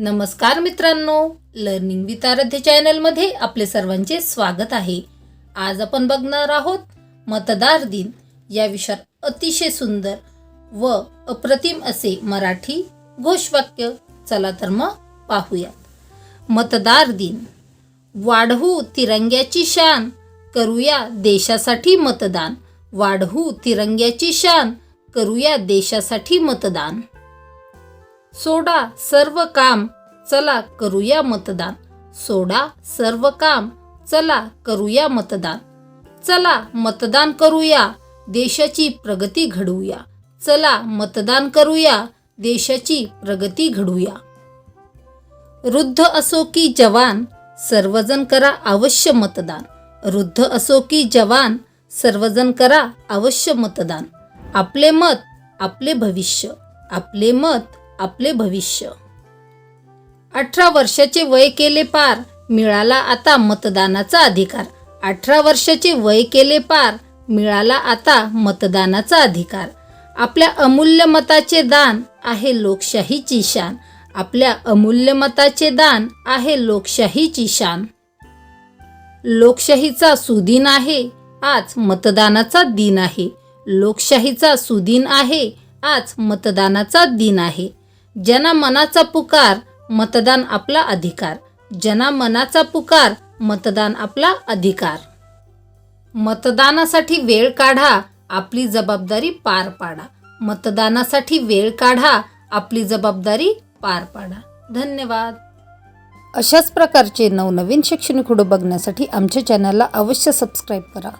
नमस्कार मित्रांनो learning with आराध्य चॅनलमध्ये आपले सर्वांचे स्वागत आहे. आज आपण बघणार आहोत मतदार दिन. या विषयात अतिशय सुंदर व अप्रतिम असे मराठी घोषवाक्य. चला तर मग पाहूया. मतदार दिन. वाढवू तिरंग्याची शान. करूया देशासाठी मतदान. वाढवू तिरंग्याची शान. करूया देशासाठी मतदान. सोडा सर्व काम चला करूया मतदान. सोडा सर्व काम चला करूया मतदान. चला मतदान करूया देशाची प्रगती घडवूया. चला मतदान करूया देशाची प्रगती घडवूया. वृद्ध असो की जवान सर्वजण करा अवश्य मतदान. वृद्ध असो की जवान सर्वजण करा अवश्य मतदान. आपले मत आपले भविष्य. आपले मत आपले भविष्य. अठरा वर्षाचे वय केले पार मिळाला आता मतदानाचा अधिकार. अठरा वर्षाचे वय केले पार मिळाला आता मतदानाचा अधिकार. आपल्या अमूल्य मताचे दान आहे लोकशाहीची शान. आपल्या अमूल्य मताचे दान आहे लोकशाहीची शान. लोकशाहीचा सुदिन आहे आज मतदानाचा दिन आहे. लोकशाहीचा सुदिन आहे आज मतदानाचा दिन आहे. जना मनाचा पुकार मतदान आपला अधिकार. जना मनाचा पुकार मतदान आपला अधिकार. मतदानासाठी वेळ काढा आपली जबाबदारी पार पाडा. मतदानासाठी वेळ काढा आपली जबाबदारी पार पाडा. धन्यवाद. अशाच प्रकारचे नवनवीन शैक्षणिक व्हिडिओ बघण्यासाठी आमच्या चॅनलला अवश्य सबस्क्राईब करा.